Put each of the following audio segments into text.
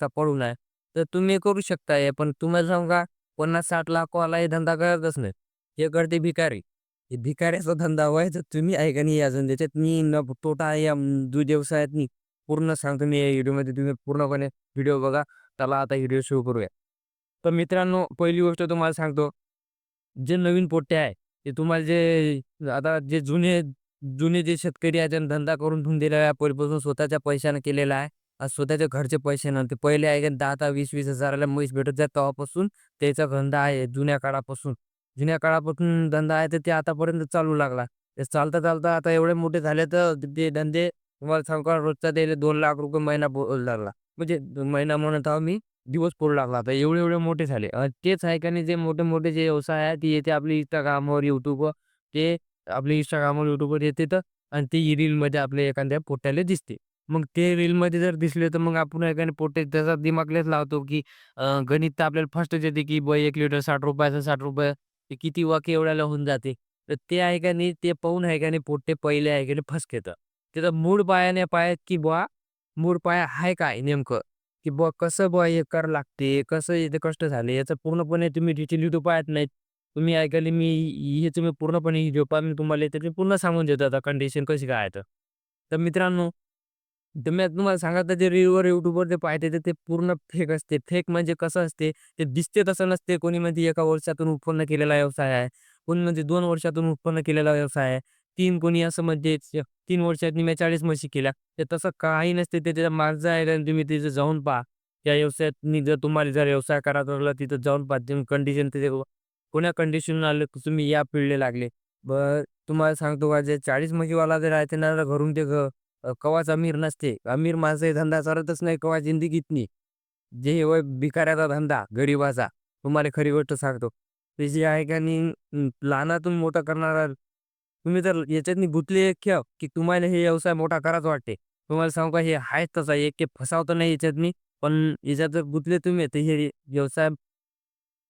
बघता पडून आहे तर तुम्ही करू शकता हे पण तुम्हाला सांगू का पन्नास साठ लाखवाला हे धंदा करतच नाही. हे करते भिकारी. हे भिकाऱ्याचा धंदा तर तुम्ही ऐका नाही अजून त्याच्यात मी न तोटा या दूध व्यवसायात मी पूर्ण सांगतो मी या व्हिडिओमध्ये तुम्ही पूर्णपणे व्हिडिओ बघा. त्याला आता व्हिडिओ सुरू करूया. तर मित्रांनो पहिली गोष्ट तुम्हाला सांगतो. जे नवीन पोट्टे आहे ते तुम्हाला जे आता जे जुने जुने जे शेतकरी आहेत त्यांना धंदा करून ठेवून दिलेला आहे पहिल्यापासून स्वतःच्या पैशानं केलेला आहे स्वतःच्या घरचे पैसे नव्हते पहिले आहे का दहा दहा वीस वीस हजाराला म्हैस भेटत जात तेव्हापासून त्याचा धंदा आहे जुन्या काळापासून. जुन्या काळापासून धंदा आहे तर ते आतापर्यंत चालू लागला. ते चालता चालता आता एवढे मोठे झाले तर ते धंदे तुम्हाला सांगू रोजचा द्यायला दोन लाख रुपये महिना बोल लागला. म्हणजे महिना म्हणत आहो मी दिवस पडू लागला आता. एवढे एवढे मोठे झाले. तेच आहे का नाही जे मोठे मोठे जे व्यवसाय आहे ते येते आपले इंस्टाग्रामवर युट्यूबवर ते आपले इंस्टाग्रामवर युट्यूबवर येते तर आणि ते रीलमध्ये आपल्या एखाद्या पोट्याला दिसते. मग ते रीलमध्ये जर दिसले तर मग आपण एकाने पोटे त्याचा दिमागलेच लावतो की अं, गणित तर आपल्याला फर्स्टच येते की ब एक लिटर साठ रुपयाचं साठ रुपये ते किती वाक्य एवढ्याला होऊन जाते. तर ते आहे का नाही ते पाहून आहे का नाही पहिले आहे का नाही त्याचा मूळ पायाने पायात की बुवा मूळ पाया आहे काय नेमकं? की बुवा कसं बुवा हे कर लागते? कसं इथे कष्ट झाले? याचं पूर्णपणे तुम्ही डिटेल युट्यूब पाहत नाहीत. तुम्ही ऐकायला मी हे तुम्ही पूर्णपणे व्हिडिओ पहा मी तुम्हाला त्याचे पूर्ण सांगून देतो आता कंडिशन कशी काय आहे तर. तर मित्रांनो तर मी तुम्हाला सांगत जे रीलवर युट्यूबवर जे पाहते ते- ते पूर्ण फेक असते. फेक म्हणजे कसं असते ते दिसते तसं नसते. कोणी म्हणजे एका वर्षातून उत्पन्न केलेला व्यवसाय आहे. कोणी म्हणजे दोन वर्षातून उत्पन्न केलेला व्यवसाय आहे. तीन कोणी असं म्हणजे तीन वर्षात मी चाळीस म्हशी केल्या. ते तसं काही नसते ते त्याचा मागचं आहे आणि तुम्ही तिथं जाऊन पहा. त्या व्यवसायात जर तुम्हाला जर व्यवसाय करायचा असला तिथं जाऊन पहा. तुम्ही कंडिशन तिथे कोण्या कंडिशन आले की तुम्ही या पिळले लागले. तुम्हाला सांगतो का जे चाळीस म्हशीवाला जर आहे त्यांना घरून ते कवाच अमीर नसते. अमीर माणसं धंदा चालतच नाही कवा जिंदगीत नाही. जे हे वय भिकाऱ्याचा धंदा गरीबाचा तुम्हाला खरी गोष्ट सांगतो. ते जे आहे का नाही अं, लहानातून मोठा करणारा तुम्ही तर याच्यातनी गुंतले एक खेळ की तुम्हाला हे व्यवसाय मोठा कराच वाटते. तुम्हाला सांगू का हे आहेच तसा एक ते फसावतं नाही याच्यातनी पण याच्यात जर गुंतले तुम्ही तर हे व्यवसाय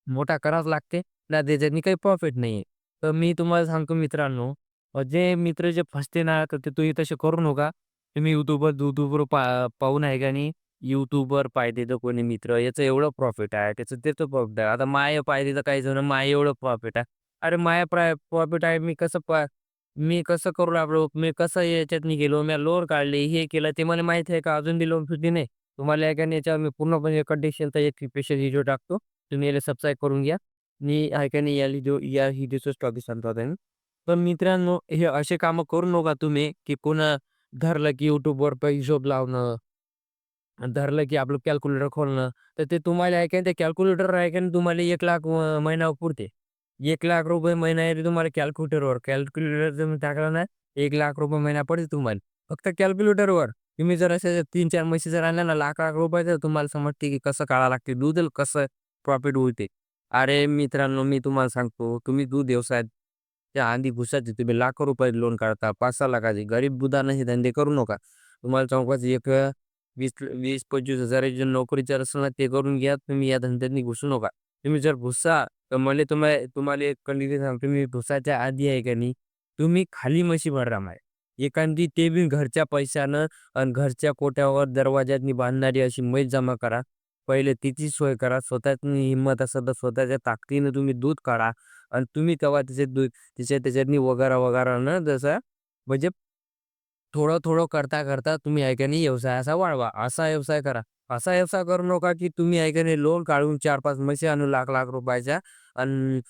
मोठा करावाच लागते. ना त्याच्यातनी काही प्रॉफिट नाही तर मी तुम्हाला सांगतो मित्रांनो जे मित्र जे फसते ना तर ते तुम्ही तसे करू नका. तुम्ही युट्यूबवर युट्यूबवर पा पाहून आहे का नाही युट्यूबवर पाय तर कोणी मित्र. याचं एवढं प्रॉफिट आहे त्याचं त्याचं प्रॉफिट आहे. आता माय पाय तर काही जण माय एवढं प्रॉफिट आहे. अरे माया प्राय प्रॉफिट आहे मी कसं पा मी कसं करू लागलो? मी कसं याच्यातनी गेलो? मी लोन काढले हे केलं ते मला माहिती आहे का? अजून बी लोन सुद्धा नाही. तुम्हाला आहे का नाही याच्यावर मी पूर्णपणे कंडिशनचा एक स्पेशल व्हिडिओ टाकतो. तुम्ही याला सबस्क्राईब करून घ्या. मी आहे का नाही या या व्हिडिओचं स्टॉकी सांगतो आता मी. पण मित्रांनो हे असे कामं करू नका तुम्ही की पुन्हा धरलं की युट्यूबवर हिशोब लावणं धरलं की आपलं कॅल्क्युलेटर खोलणं तर ते तुम्हाला आहे का ते कॅल्क्युलेटर आहे का तुम्हाला एक लाख अ, महिना पुरते. एक लाख रुपये महिना आहे तुम्हाला कॅल्क्युलेटरवर कॅल्क्युलेटर तुम्ही टाकला ना एक लाख रुपये महिना पडते तुम्हाला. फक्त कॅल्क्युलेटरवर तुम्ही जर असे तीन चार म्हशी जर आणल्या ना लाख लाख रुपयाचं तुम्हाला समजते की कसं काढावं लागते दूध कसं प्रॉफिट होते. अरे मित्रांनो मी तुम्हाला सांगतो तुम्ही दूध व्यवसायात त्या आंधी भुसाचे तुम्ही लाखो रुपये लोन काढता पाच सहा लाखाचे. गरीब बुधाने हे धंदे करू नका. तुम्हाला चौकाच एक वीस वीस पंचवीस हजाराची जर नोकरीचे असेल ना ते करून घ्या तुम्ही या धंद्यात घुसू नका. तुम्ही जर भुसा तर मला तुम्हाला तुम्हाला एक कंडिशन सांगतो तुम्ही भुसाच्या आधी आहे का नाही तुम्ही खाली म्हशी भरा माय. एखादी ते बी घरच्या पैशानं आणि घरच्या कोट्यावर दरवाज्यातनी बांधणारी अशी म्हैस जमा करा. पहिले तिची सोय करा. स्वतःची हिंमत असेल तर स्वतःच्या ताकदीने तुम्ही दूध काढा. आणि तुम्ही तेव्हा तिचे दूध तिच्या त्याच्यातनी वगैरा वगैरा न जसं म्हणजे थोडं थोडं करता करता तुम्ही आहे का नाही व्यवसाय असा वाढवा. असा व्यवसाय करा. असा व्यवसाय करू नका की तुम्ही आहे का नाही लोन काढून चार पाच म्हशी आणून लाख लाख रुपयाच्या आणि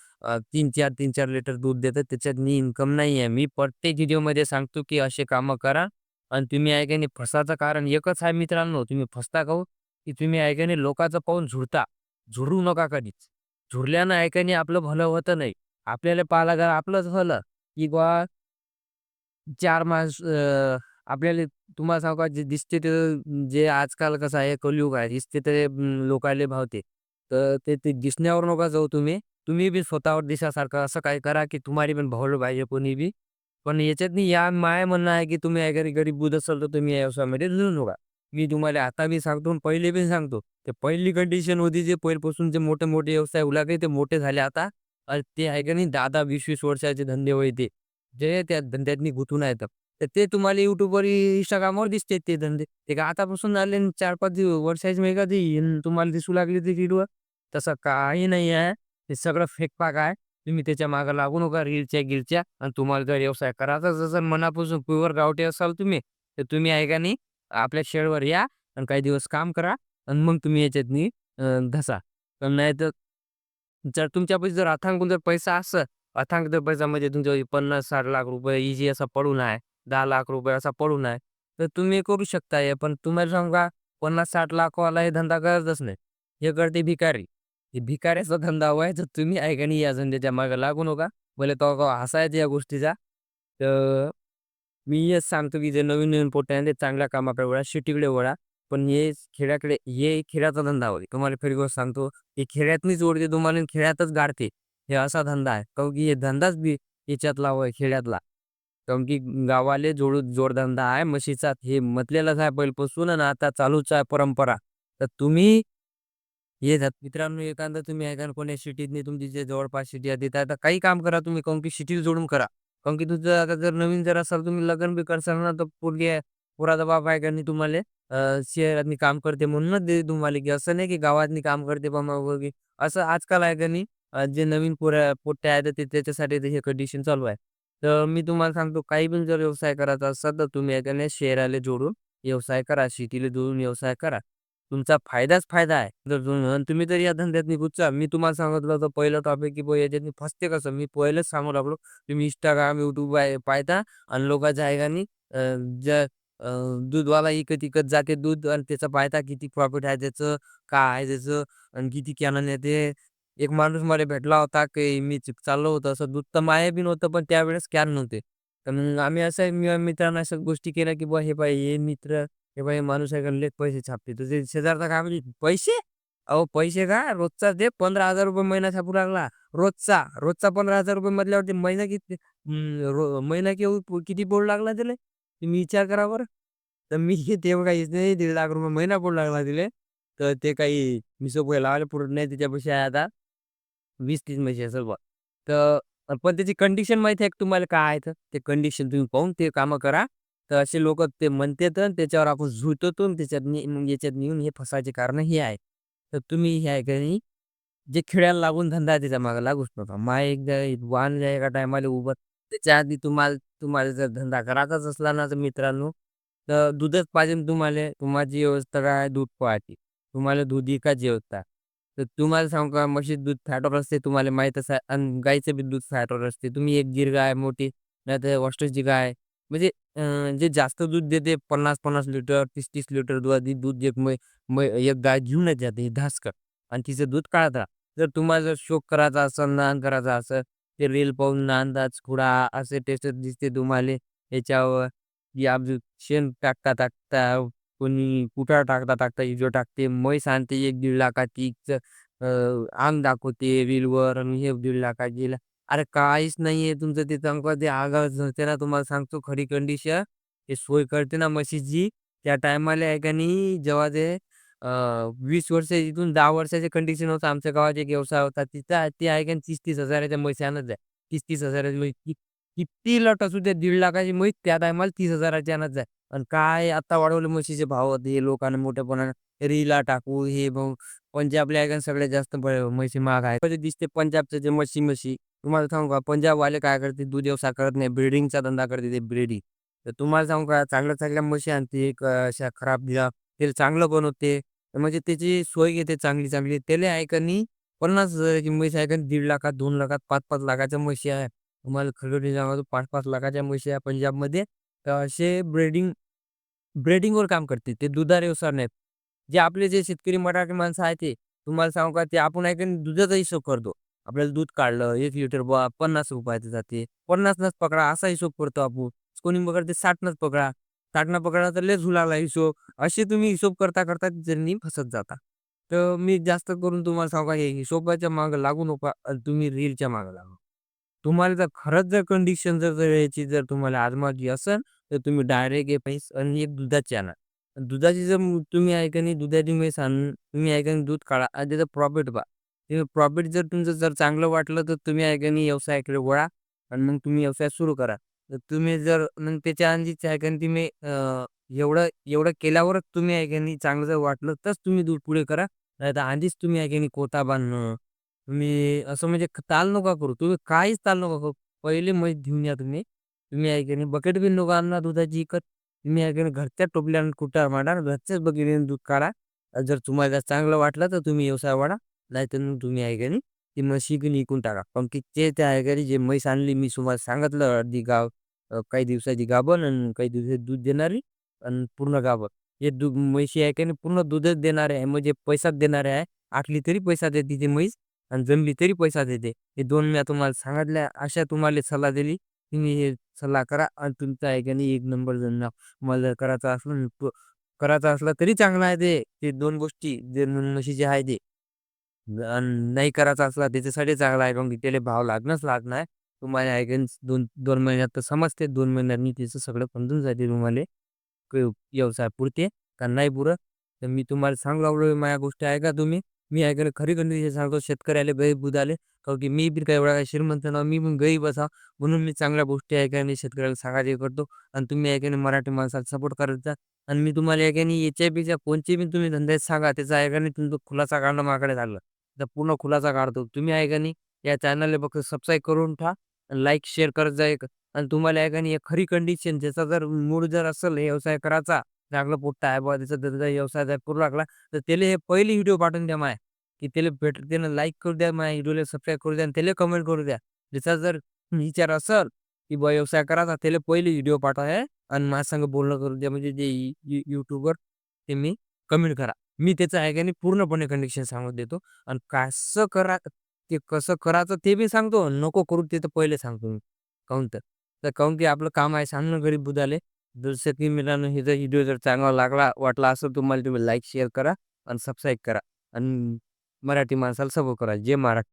तीन चार तीन चार लिटर दूध देतात. त्याच्यात मी इन्कम नाही आहे मी प्रत्येक व्हिडिओमध्ये सांगतो की असे कामं करा. आणि तुम्ही आहे का नाही फसाचं कारण एकच आहे मित्रांनो तुम्ही फसता का हो? की तुम्ही ऐकाने लोकांचं पाहून झुडता. झुडू नका कधीच. झुरल्यानं ऐकाने आपलं भलं होतं नाही. आपल्याला पाहायला जर आपलंच भलं. की बा चार मास आपल्याला तुम्हाला सांगू का जे दिसते ते जे आजकाल कसं आहे कलियुग आहे दिसते ते अं, लोकायले भावते. तर ते ते दिसण्यावर नका जाऊ तुम्ही. तुम्ही बी स्वतःवर दिसासारखं असं काही करा की तुम्हाला पण भावलं पाहिजे कोणी बी. पण याच्यात या माय म्हणणं आहे की तुम्ही अगर गरीब बुध असाल तर तुम्ही या व्यवसायामध्ये जुळू नका. मी तुम्हाला आता बी सांगतो पहिले बी सांगतो ते पहिली कंडिशन होती जे पहिल्यापासून जे मोठे मोठे व्यवसाय उलागे ते मोठे झाले आता आणि ते आहे का नाही दहा दहा वीस वीस वर्षाचे धंदे होते जे त्या धंद्यातनी गुंतून आहेत तर ते तुम्हाला युट्यूबवर इंस्टाग्रामवर दिसते ते धंदे. ते का आतापासून आले 4-5 दिव वर्षाची का ती तुम्हाला दिसू लागली ते रीलवर. तसं काही नाही आहे. ते सगळं फेकपाक आहे. तुम्ही त्याच्यामागे लागू नका रीलच्या-गिलच्या आणि तुम्हाला जर व्यवसाय करायचाच असेल मनापासून प्युअर गावठी असाल तुम्ही, तर तुम्ही आहे का नाही आपल्या शेडवर या आणि काही दिवस काम करा आणि मग तुम्ही याच्यातनी धसा. पण नाहीतर जर तुमच्यापाशी जर अथांकून जर पैसा असं अथांक जर पैसा म्हणजे तुमच्या पन्नास साठ लाख रुपये इझी असा पडून आहे, दहा लाख रुपये असा पडून आहे, तर तुम्ही करू शकता हे. पण तुम्हाला सांगा पन्नास साठ लाखवाला हे धंदा करतच नाही. हे करते भिकारी. हे भिकाऱ्याचा धंदा व्हायचा तुम्ही आहे का नाही या धंद्याच्या मागे लागू नका. भले तो हसायचं या गोष्टीचा. तर मी हेच सांगतो की जे नवीन-नवीन पोट्टे आहे ते चांगल्या कामाकडे वळा, शेतीकडे वळा. पण हे खेड्याकडे हे खेड्याचा धंदा होते तुम्हाला खरी गोष्ट सांगतो, हे खेड्यातनीच ओढते तुम्हाला खेड्यातच गाडते. हे असा धंदा आहे. काऊन की हे धंदाच बी याच्यातला होय खेड्यातला. काऊन की गावाले जोड जोडधंदा आहे म्हशीचा. हे म्हटलेलाच आहे पहिल्यापासून आणि आता चालूच आहे परंपरा. तर तुम्ही हे मित्रांनो एखादा तुम्ही आहे का कोण्या तुमची जे जवळपास सिटी आहे तिथं आता काही काम करा तुम्ही काऊन की सिटीला जोडून करा. काऊन की तुझं आता जर नवीन जर असाल तुम्ही लग्न बी करसाल ना तर पोरगी आहे, पोराचा बाप आहे का नाही तुम्हाला शहरातनी काम करते म्हणूनच देते तुम्हाला, की असं नाही की गावातनी काम करते बा मग असं आजकाल आहे का नाही जे नवीन पोऱ्या पोट्या आहेत ते त्याच्यासाठी हे कंडिशन चालू आहे. तर मी तुम्हाला सांगतो काही पण जर व्यवसाय करायचा असेल तर तुम्ही आहे का नाही शहराला जोडून व्यवसाय करा, सिटीला जोडून व्यवसाय करा. तुमचा फायदाच फायदा आहे. जर तुम तुम्ही जर या धंद्यात घुसचा मी तुम्हाला सांगितलं होतं पहिलं टॉपिक की बुवा याच्यातनी फसते कसं मी पहिलंच सांगू लागलो. तुम्ही इंस्टाग्राम युट्यूब आहे पाहता आणि लोकांच्या ऐकानी ज्या दूधवाला इकत-इकत जाते दूध आणि त्याचं पाहता किती प्रॉफिट आहे त्याचं, काय आहे त्याचं आणि किती कॅन येते. एक माणूस मला भेटला होता की मी चाललो होतो असं दूध तर माया बी नव्हतं पण त्यावेळेस कॅन नव्हते. तर मग आम्ही असं मी मित्रांना अशा गोष्टी केल्या की बुवा हे पाहिजे हे मित्र, हे बाई माणूस आहे का लेत पैसे छापते. तर ते शेजारचा काय म्हणजे "पैसे? अहो पैसे का रोजचा दे ₹15,000 महिना छापू लागला." रोजचा, रोजचा ₹15,000 म्हटल्यावरती महिना किती महिना केव किती पडू लागला त्याले? तुम्ही विचार करा बरं. तर मी ते काहीच नाही ₹1,50,000 महिना पडू लागला तिले. तर ते काही हिशोब लावायला पुरत नाही त्याच्यापाशी आहे आता वीस तीस महिने असेल बघ तर पण त्याची कंडिशन माहिती आहे का तुम्हाला काय आहे तर? ते कंडिशन तुम्ही पाहून ते कामं करा. तर असे लोक ते म्हणतात आणि त्याच्यावर आपण झुलतो त्याच्यात मग याच्यात नेऊन हे फसायचे कारण हे आहे. तर तुम्ही हे आहे का नाही जे खेड्याला लागून धंदा आहे त्याच्यामागे लागूच नका. माय एकदा वाहन एका टायमाला उभं त्याच्या आधी तुम्हाला तुम्हाला जर धंदा करायचाच असला ना तर मित्रांनो, तर दूधच पाहिजे तुम्हाला. तुम्हाची व्यवस्था काय दूध पाहायची. तुम्हाला दूध विकायची व्यवस्था. तर तुम्हाला सांगू का म्हशीचं दूध फॅटवर असते तुम्हाला माहीतच आहे आणि गाईचं बी दूध फॅटवर असते. तुम्ही एक गीर गाय मोठी नाहीतर होस्टेलची गाय म्हणजे जे जास्त दूध देते 50-50 लिटर, तीस तीस लिटर दूध दूध एक मै मै एक गाय घेऊनच जाते धास्कर आणि तिचं दूध काढता. जर तुम्हाला जर शोक करायचा असेल, नान करायचा असेल, ते रील पाहून नांदाच खुडा असे टेस्ट दिसते तुम्हाला याच्यावर, की आपलं शेण टाकता-टाकता कोणी कुटार टाकता-टाकता इजो टाकते. म्हैस आणते एक दीड लाखाची अंग दाखवते रीलवर आणि हे दीड लाखाची अरे काहीच नाहीये तुमचं ते चांगलं ते आगाऊ ना तुम्हाला सांगतो खरी कंडिशन. ते सोय करते ना म्हशीची त्या टायमाला आहे का नाही जेव्हा ते वीस 20 वर्ष इथून दहा वर्षाचे कंडिशन होतं आमच्या गावात एक व्यवसाय होता. तिथं ते आहे का तीस तीस हजाराच्या म्हशी आणत जाय. तीस तीस हजाराची म्हैस कि किती लट असू द्या दीड लाखाची म्हैस त्या टायमाला तीस हजाराची आणत जाय. आणि काय आता वाढवले म्हशीचे भाव हे लोकांना मोठेपणाने रीला टाकू हे भाऊ पंजाबला आहे का सगळ्यात जास्त ब म्हशी महाग आहे. दिसते पंजाबचं जे म्हशी म्हशी तुम्हाला सांगू का पंजाबवाले काय करते दूध व्यवसाय करत नाही ब्रीडिंगचा धंदा करते ते ब्रीडिंग. तर तुम्हाला सांगू का चांगल्या-चांगल्या म्हशी आणते एक अशा खराब दिला ते चांगलं बनवते. म्हणजे त्याची सोय घेते चांगली-चांगली. त्याला आहे का नाही 50 हजाराची म्हैस आहे का 1.5 लाखात, दोन लाखात, 5-5 लाखाच्या म्हशी आहे. तुम्हाला खरं सांगतो 5-5 लाखाच्या म्हशी आहे पंजाबमध्ये. तर असे ब्रीडिंग वर काम करते. ते दुधार व्यवसाय नाहीत. जे आपले जे शेतकरी मराठी माणसं आहेत ते तुम्हाला सांगू का ते आपण आहे का नाही दुधाचा हिशोब करतो. आपल्याला दूध काढलं एक लिटर बुवा ₹50 जाते. 50नच पकडा असा हिशोब करतो आपण. कोणी मग करते 60नच पकडा. 60 पकडा तर लय होऊ लागला हिशोब. असे तुम्ही हिशोब करता-करता जर्नी फसत जाता. तर मी जास्त करून तुम्हाला सांगू का हे हिशोबाच्या मागं लागू नका तुम्ही रीलच्या मागं लागा. तुम्हाला जर खरंच जर कंडिशन जर याची जर तुम्हाला आजमाची असेल तर तुम्ही डायरेक्ट एक म्हैस आणि एक दुधाची आणा. दुधाची जर तुम्ही ऐकणी दुधाची म्हैस आणून तुम्ही आहे नाही दूध काढा आणि त्याचं प्रॉफिट पहा. प्रॉफिट जर तुमचं जर चांगलं वाटलं तर तुम्ही आहे का नाही व्यवसायाकडे वळा आणि मग तुम्ही व्यवसाय सुरू करा. तर तुम्ही जर मग त्याच्या आधीच आहे का नाही तुम्ही एवढं एवढं केल्यावरच तुम्ही आहे का नाही चांगलं जर वाटलं तरच तुम्ही दूध पुढे करा. नाहीतर आधीच तुम्ही आहे की नाही बांधणं तुम्ही असं म्हणजे क- ताल नका करू. तुम्ही काहीच ताल नका करू. पहिले म्हैस घेऊन या तुम्ही. तुम्ही आहे की नाही बकेट बी नका आणणार दुधाची इकत. तुम्ही आहे की नाही घरच्या टोपल्यानं कुटार मांडा घरच्याच बकेटीने दूध काढा. आणि जर तुम्हाला जर चांगलं वाटलं तर तुम्ही व्यवसाय वाढा. नाहीतर मग तुम्ही आहे का नाही ती म्हशी की विकून टाका. पण की ते त्या आहे का नाही, जे म्हैस आणली मी तुम्हाला सांगितलं अर्धी गाव काही दिवसाची गाभण आणि काही दिवसाची दूध देणारी आणि पूर्ण गाभण. हे दूध म्हशी आहे का नाही पूर्ण दूधच देणारे आहे. म्हणजे पैसाच देणारे आहे आटली तरी पैसा देते ती म्हैस आणि जमली तरी पैसा देते. हे दोन मी तुम्हाला सांगितल्या अशा तुम्हाला सल्ला दिली. तुम्ही हे सल्ला करा आणि तुमचा आहे का नाही एक नंबर जण मला करायचा असलं करायचा असला तरी चांगला आहे ते. ते दोन गोष्टी जे म्हशीचे आहे ते. नाही करायचा असला त्याच्यासाठी चांगला आहे. कारण की त्याला भाव लागणंच लागणार. तुम्हाला आहे दोन दोन महिन्यात तर समजते. दोन महिन्यांनी त्याचं सगळं समजून जाते तुम्हाला. व्यवसाय पुरते का नाही पुरं. तर मी तुम्हाला सांगू लागलो माझ्या गोष्टी. ऐका तुम्ही. मी ऐकायला खरी कंडिशन सांगतो शेतकऱ्याला गरीब बुधाले. कारण की मी बी काही एवढा काही श्रीमंत ना मी पण गरीब असा. म्हणून मी चांगल्या गोष्टी ऐकायला शेतकऱ्याला सांगायचे करतो. आणि तुम्ही ऐकाने मराठी माणसाला सपोर्ट करायचा आणि मी तुम्हाला ऐकाने याच्यापेक्षा कोणचे बी तुम्ही धंदे सांगा. त्याचा ऐकाने तुमचा खुलासा काढणं माझ्याकडे झालं. पूर्ण खुलासा काढतो. तुम्ही ऐकाने या चॅनलला फक्त सबस्क्राईब करून ठा लाईक शेअर करत जाय आणि तुम्हाला आहे का नाही खरी कंडिशन ज्याचा जर मूड जर असेल हे व्यवसाय करायचा. चांगलं पोट्टा आहे बाबा त्याचा जर व्यवसाय जर करू लागला तर त्याला हे पहिली व्हिडिओ पाठवून द्या माय. की त्याला भेट त्यानं लाईक करू द्या माझ्या व्हिडिओला सबस्क्राईब करू द्या आणि त्याला कमेंट करू द्या. ज्याचा जर विचार असेल की बा व्यवसाय करायचा त्याला पहिले व्हिडिओ पाठवा आणि माझ्या संग बोलणं करू द्या. म्हणजे जे यूट्यूबवर ते मी कमेंट करा. मी त्याचं आहे का नाही पूर्णपणे कंडिशन सांगून देतो. आणि कसं करा ते कसं करायचं ते बी सांगतो. नको करू ते तर पहिले सांगतो मी. काऊन तर? तर काऊन की आपलं काम आहे सांगणं गरीब बुधाले जसं की मित्रांनो हे जर व्हिडिओ जर चांगला लागला वाटला असेल तुम्हाला तुम्ही लाईक शेअर करा आणि सबस्क्राईब करा. आणि मराठी माणसाला सबो करा. जे महाराष्ट्र.